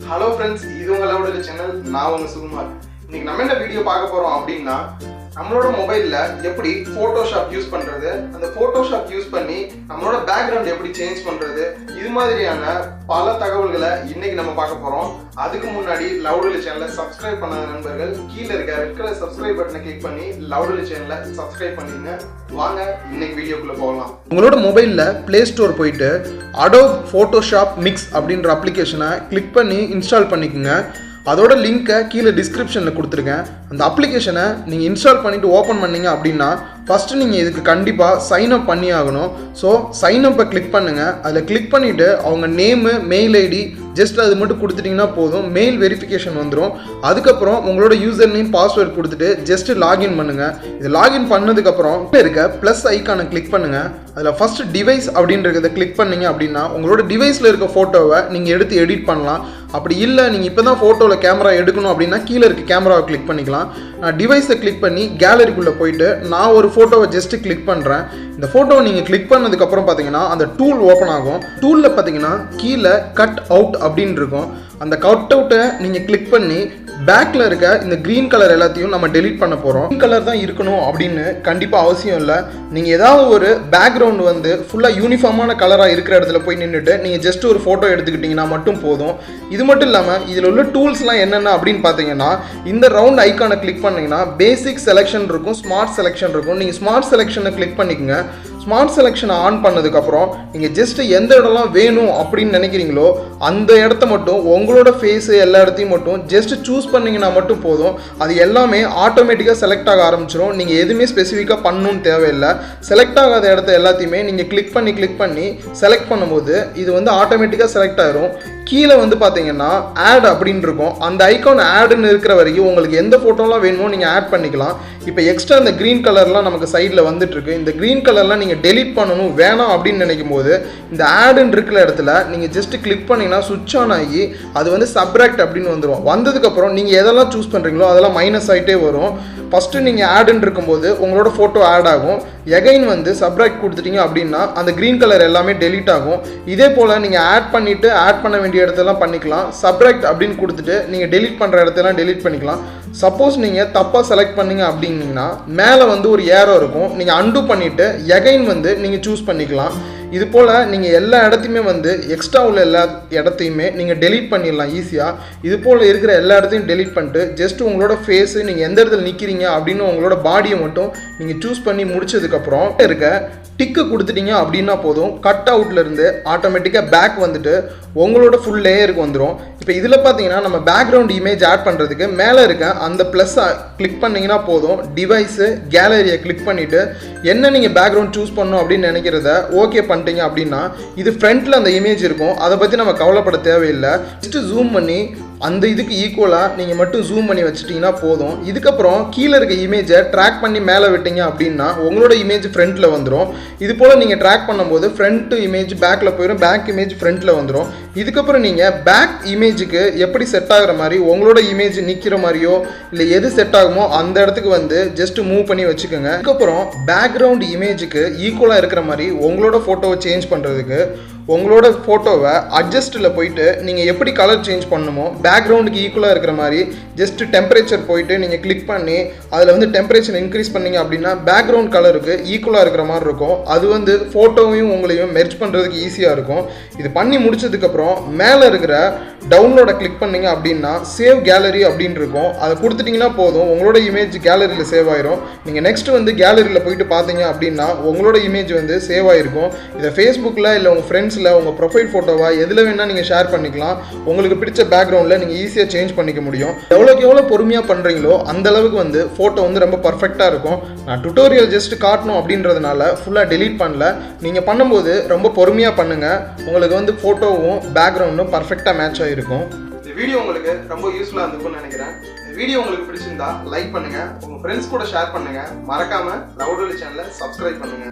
Hello friends இது உங்களோட channel நான் உங்கள் சுகுமார். இன்னைக்கு நம்ம என்ன வீடியோ பார்க்க போறோம் அப்படின்னா நம்மளோட மொபைல்ல எப்படி போட்டோஷாப் யூஸ் பண்றது அந்த போட்டோஷாப் யூஸ் பண்ணி நம்மளோட பேக்ரவுண்ட் எப்படி சேஞ்ச் பண்றது இது மாதிரியான பல தகவல்களை இன்னைக்கு நம்ம பார்க்க போறோம். அதுக்கு முன்னாடி லவுடலி சேனலை சப்ஸ்கிரைப் பண்ணாத நண்பர்கள் கீழே இருக்க ரெட் கலர் சப்ஸ்கிரைப் பட்டனை கிளிக் பண்ணி லவுடலி சேனலை சப்ஸ்கிரைப் பண்ணிடுங்க வாங்க இன்னைக்கு வீடியோக்குள்ள போகலாம். உங்களோட மொபைலில் ப்ளே ஸ்டோர் போயிட்டு அடோப் ஃபோட்டோஷாப் மிக்ஸ் அப்படின்ற அப்ளிகேஷனை கிளிக் பண்ணி இன்ஸ்டால் பண்ணிக்கோங்க. அதோட லிங்க்கை கீழே டிஸ்கிரிப்ஷனில் கொடுத்துருக்கேன். அந்த அப்ளிகேஷனை நீங்கள் இன்ஸ்டால் பண்ணிவிட்டு ஓப்பன் பண்ணீங்க அப்படின்னா ஃபஸ்ட்டு நீங்கள் இதுக்கு கண்டிப்பாக சைன் அப் பண்ணி ஆகணும். ஸோ சைன் அப்பை கிளிக் பண்ணுங்கள் அதில் கிளிக் பண்ணிவிட்டு அவங்க நேமு மெயில் ஐடி ஜஸ்ட் அது மட்டும் கொடுத்துட்டிங்கன்னா போதும். மெயில் வெரிஃபிகேஷன் வந்துடும் அதுக்கப்புறம் உங்களோட யூசர் நேம் பாஸ்வேர்ட் கொடுத்துட்டு ஜஸ்ட்டு லாகின் பண்ணுங்கள் இது லாகின் பண்ணதுக்கப்புறம் இருக்க ப்ளஸ் ஐக்கானை கிளிக் பண்ணுங்கள் அதில் ஃபஸ்ட்டு டிவைஸ் அப்படின்றத கிளிக் பண்ணீங்க அப்படின்னா உங்களோட டிவைஸில் இருக்க ஃபோட்டோவை நீங்கள் எடுத்து எடிட் பண்ணலாம். அப்படி இல்லை நீங்கள் இப்போ தான் ஃபோட்டோவில் கேமரா எடுக்கணும் அப்படின்னா கீழே இருக்க கேமராவை கிளிக் பண்ணிக்கலாம். டிவைஸை கிளிக் பண்ணி கேலரிக்குள்ளே போயிட்டு நான் ஒரு ஃபோட்டோவை ஜஸ்ட்டு கிளிக் பண்ணுறேன் இந்த ஃபோட்டோவை நீங்கள் கிளிக் பண்ணதுக்கப்புறம் பார்த்தீங்கன்னா அந்த டூல் ஓப்பன் ஆகும். டூலில் பார்த்தீங்கன்னா கீழே கட் அவுட் அப்படின்னு இருக்கும். அந்த கட் அவுட்டை நீங்கள் கிளிக் பண்ணி பேக்கில் இருக்க இந்த க்ரீன் கலர் எல்லாத்தையும் நம்ம டெலீட் பண்ண போகிறோம் க்ரீன் கலர் தான் இருக்கணும் அப்படின்னு கண்டிப்பாக அவசியம் இல்லை. நீங்கள் ஏதாவது ஒரு பேக்ரவுண்ட் வந்து ஃபுல்லாக யூனிஃபார்மான கலராக இருக்கிற இடத்துல போய் நின்றுட்டு நீங்கள் ஜஸ்ட் ஒரு ஃபோட்டோ எடுத்துக்கிட்டிங்கன்னா மட்டும் போதும். இது மட்டும் இல்லாமல் இதில் உள்ள டூல்ஸ்லாம் என்னென்ன அப்படின்னு பார்த்தீங்கன்னா இந்த ரவுண்ட் ஐக்கானை கிளிக் பண்ணிங்கன்னா பேசிக் செலெக்ஷன் இருக்கும் ஸ்மார்ட் செலெக்ஷன் இருக்கும். நீங்கள் ஸ்மார்ட் செலெக்ஷனை கிளிக் பண்ணிக்கோங்க. ஸ்மார்ட் செலெக்ஷனை ஆன் பண்ணதுக்கப்புறம் நீங்கள் ஜஸ்ட்டு எந்த இடம்லாம் வேணும் அப்படின்னு நினைக்கிறீங்களோ அந்த இடத்த மட்டும் உங்களோட ஃபேஸு எல்லா இடத்தையும் மட்டும் ஜஸ்ட் சூஸ் பண்ணிங்கன்னா மட்டும் போதும். அது எல்லாமே ஆட்டோமேட்டிக்காக செலக்ட் ஆக ஆரம்பிச்சிடும் நீங்கள் எதுவுமே ஸ்பெசிஃபிக்காக பண்ணணும்னு தேவையில்லை. செலக்ட் ஆகாத இடத்த எல்லாத்தையுமே நீங்கள் கிளிக் பண்ணி கிளிக் பண்ணி செலக்ட் பண்ணும்போது இது வந்து ஆட்டோமேட்டிக்காக செலக்ட் ஆயிரும். கீழே வந்து பார்த்தீங்கன்னா ஆட் அப்படின்னு இருக்கும். அந்த ஐக்கான் ஆடுன்னு இருக்கிற வரைக்கும் உங்களுக்கு எந்த ஃபோட்டோலாம் வேணுமோ நீங்கள் ஆட் பண்ணிக்கலாம். இப்போ எக்ஸ்ட்ரா இந்த க்ரீன் கலர்லாம் நமக்கு சைடில் வந்துட்டுருக்கு இந்த க்ரீன் கலர்லாம் நீங்கள் டெலிட் பண்ணணும் வேணாம் அப்படின்னு நினைக்கும் போது இந்த ஆடுன்னு இருக்கிற இடத்துல நீங்கள் ஜஸ்ட் கிளிக் பண்ணிங்கன்னா சுவிட்ச் ஆன் ஆகி அது வந்து சப்ராக்ட் அப்படின்னு வந்துடும் வந்ததுக்கப்புறம் நீங்கள் எதெல்லாம் சூஸ் பண்ணுறீங்களோ அதெல்லாம் மைனஸ் ஆகிட்டே வரும். ஃபஸ்ட்டு நீங்கள் ஆடுன்னு இருக்கும்போது உங்களோட ஃபோட்டோ ஆட் ஆகும். எகைன் வந்து சப்ராக்ட் கொடுத்துட்டீங்க அப்படின்னா அந்த க்ரீன் கலர் எல்லாமே டெலீட் ஆகும். இதே போல் நீங்கள் ஆட் பண்ணிவிட்டு ஆட் பண்ண வேண்டிய இடத்தெல்லாம் பண்ணிக்கலாம். சப்ராக்ட் அப்படின்னு கொடுத்துட்டு நீங்கள் டெலீட் பண்ணுற இடத்தெல்லாம் டெலீட் பண்ணிக்கலாம். சப்போஸ் நீங்கள் தப்பாக செலக்ட் பண்ணீங்க அப்படின்னீங்கன்னா மேலே வந்து ஒரு ஏரோ இருக்கும். நீங்கள் அன்டூ பண்ணிவிட்டு எகைன் வந்து நீங்கள் சூஸ் பண்ணிக்கலாம். இது போல் நீங்கள் எல்லா இடத்தையுமே வந்து எக்ஸ்ட்ரா உள்ள எல்லா இடத்தையுமே நீங்கள் டெலீட் பண்ணிடலாம் ஈஸியாக இது போல் இருக்கிற எல்லா இடத்தையும் டெலீட் பண்ணிட்டு ஜஸ்ட் உங்களோட ஃபேஸு நீங்கள் எந்த இடத்துல நிற்கிறீங்க அப்படின்னு உங்களோட பாடியை மட்டும் நீங்கள் சூஸ் பண்ணி முடிச்சதுக்கப்புறம் இருக்க டிக்கு கொடுத்துட்டீங்க அப்படின்னா போதும். கட் அவுட்லேருந்து ஆட்டோமேட்டிக்காக பேக் வந்துட்டு உங்களோட ஃபுல் லேயருக்கு வந்துடும் இப்போ இதில் பார்த்தீங்கன்னா நம்ம பேக்ரவுண்ட் இமேஜ் ஆட் பண்ணுறதுக்கு மேலே இருக்க அந்த ப்ளஸ்ஸை கிளிக் பண்ணிங்கன்னா போதும். டிவைஸு கேலரியை கிளிக் பண்ணிவிட்டு என்ன நீங்கள் பேக்ரவுண்ட் சூஸ் பண்ணணும் அப்படின்னு நினைக்கிறத ஓகே பண்ணி பண்ணிட்டீங்க அப்படின்னா இது ஃப்ரண்ட்டில் அந்த இமேஜ் இருக்கும். அதை பற்றி நம்ம கவலைப்பட தேவையில்லை. ஜஸ்ட்டு ஜூம் பண்ணி அந்த இதுக்கு ஈக்குவலாக நீங்கள் மட்டும் ஜூம் பண்ணி வச்சுட்டிங்கன்னா போதும். இதுக்கப்புறம் கீழே இருக்க இமேஜை ட்ராக் பண்ணி மேலே விட்டீங்க அப்படின்னா உங்களோட இமேஜ் ஃப்ரண்ட்டில் வந்துடும் இது போல் நீங்கள் ட்ராக் பண்ணும்போது ஃப்ரண்ட் இமேஜ் பேக்கில் போயிடும் பேக் இமேஜ் ஃப்ரண்ட்டில் வந்துடும் இதுக்கப்புறம் நீங்கள் பேக் இமேஜுக்கு எப்படி செட் ஆகிற மாதிரி உங்களோட இமேஜ் நிற்கிற மாதிரியோ இல்லை எது செட் ஆகுமோ அந்த இடத்துக்கு வந்து ஜஸ்ட் மூவ் பண்ணி வச்சுக்கோங்க. அதுக்கப்புறம் பேக்ரவுண்ட் இமேஜுக்கு ஈக்குவலாக இருக்கிற மாதிரி உங்களோட ஃபோட்டோவை சேஞ்ச் பண்ணுறதுக்கு உங்களோட ஃபோட்டோவை அட்ஜஸ்ட்டில் போயிட்டு நீங்கள் எப்படி கலர் சேஞ்ச் பண்ணணுமோ பேக்ரவுண்டுக்கு ஈக்குவலாக இருக்கிற மாதிரி ஜஸ்ட் டெம்பரேச்சர் போயிட்டு நீங்கள் கிளிக் பண்ணி அதில் வந்து டெம்பரேச்சர் இன்க்ரீஸ் பண்ணீங்க அப்படின்னா பேக்ரவுண்ட் கலருக்கு ஈக்குவலாக இருக்கிற மாதிரி இருக்கும். அது வந்து ஃபோட்டோவையும் உங்களையும் மெர்ச் பண்ணுறதுக்கு ஈஸியாக இருக்கும். இது பண்ணி முடிச்சதுக்கப்புறம் மேலே இருக்கிற டவுன்லோடை கிளிக் பண்ணீங்க அப்படின்னா சேவ் கேலரி அப்படின்னு இருக்கும். அதை கொடுத்துட்டிங்கன்னா போதும். உங்களோட இமேஜ் கேலரியில் சேவ் ஆயிரும். நீங்கள் நெக்ஸ்ட் வந்து கேலரியில் போயிட்டு பார்த்தீங்க அப்படின்னா உங்களோட இமேஜ் வந்து சேவ் ஆயிருக்கும். இதை ஃபேஸ்புக்கில் இல்லை உங்கள் ஃப்ரெண்ட்ஸில் உங்கள் ப்ரொஃபைல் ஃபோட்டோவா எதில் வேணால் நீங்கள் ஷேர் பண்ணிக்கலாம். உங்களுக்கு பிடிச்ச பேக்ரவுண்டில் நீங்கள் ஈஸியாக சேஞ்ச் பண்ணிக்க முடியும். எவ்வளோக்கு எவ்வளோ பொறுமையாக பண்ணுறீங்களோ அந்த அளவுக்கு வந்து ஃபோட்டோ வந்து ரொம்ப பர்ஃபெக்டாக இருக்கும். நான் டுட்டோரியல் ஜஸ்ட் காட்டணும் அப்படின்றதுனால ஃபுல்லாக டெலீட் பண்ணல. நீங்கள் பண்ணும்போது ரொம்ப பொறுமையாக பண்ணுங்கள் உங்களுக்கு வந்து ஃபோட்டோவும் பேக்ரவுண்டும் பர்ஃபெக்டாக மேட்ச் ஆகிருக்கும் இந்த வீடியோ உங்களுக்கு ரொம்ப யூஸ்ஃபுல்லாக இருந்திருக்கும்னு நினைக்கிறேன். இந்த வீடியோ உங்களுக்கு பிடிச்சிருந்தா லைக் பண்ணுங்க. உங்க ஃப்ரெண்ட்ஸ் கூட ஷேர் பண்ணுங்க. மறக்காம லவுடொலி சேனலை சப்ஸ்கிரைப் பண்ணுங்க.